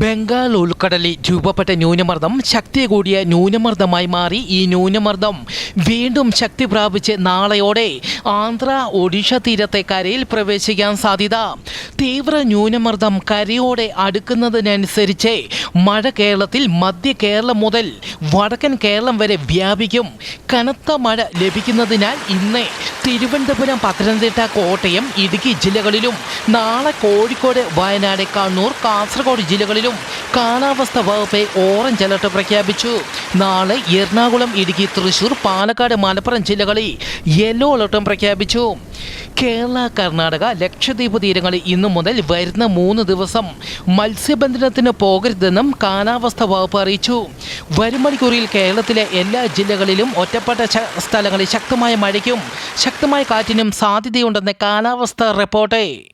ബംഗാൾ ഉൾക്കടലിൽ രൂപപ്പെട്ട ന്യൂനമർദ്ദം ശക്തി കൂടിയ ന്യൂനമർദ്ദമായി മാറി ഈ ന്യൂനമർദ്ദം വീണ്ടും ശക്തി പ്രാപിച്ച് നാളെയോടെ ആന്ധ്ര ഒഡീഷ തീരത്തെ കരയിൽ പ്രവേശിക്കാൻ സാധ്യത. തീവ്ര ന്യൂനമർദ്ദം കരയോടെ അടുക്കുന്നതിനനുസരിച്ച് മഴ കേരളത്തിൽ മധ്യ കേരളം മുതൽ വടക്കൻ കേരളം വരെ വ്യാപിക്കും. കനത്ത മഴ ലഭിക്കുന്നതിനാൽ ഇന്ന് തിരുവനന്തപുരം പത്തനംതിട്ട കോട്ടയം ഇടുക്കി ജില്ലകളിലും നാളെ കോഴിക്കോട് വയനാട് കണ്ണൂർ കാസർഗോഡ് ജില്ലകളിലും കാലാവസ്ഥ വകുപ്പ് ഓറഞ്ച് അലർട്ട് പ്രഖ്യാപിച്ചു. നാളെ എറണാകുളം ഇടുക്കി തൃശൂർ പാലക്കാട് മലപ്പുറം ജില്ലകളിൽ യെല്ലോ അലർട്ടും പ്രഖ്യാപിച്ചു. കേരള കർണാടക ലക്ഷദ്വീപ് തീരങ്ങളിൽ ഇന്നു മുതൽ വരുന്ന മൂന്ന് ദിവസം മത്സ്യബന്ധനത്തിന് പോകരുതെന്നും കാലാവസ്ഥ വകുപ്പ് അറിയിച്ചു. വരും മണിക്കൂറിൽ കേരളത്തിലെ എല്ലാ ജില്ലകളിലും ഒറ്റപ്പെട്ട സ്ഥലങ്ങളിൽ ശക്തമായ മഴയ്ക്കും ശക്തമായ കാറ്റിനും സാധ്യതയുണ്ടെന്ന് കാലാവസ്ഥ റിപ്പോർട്ട്.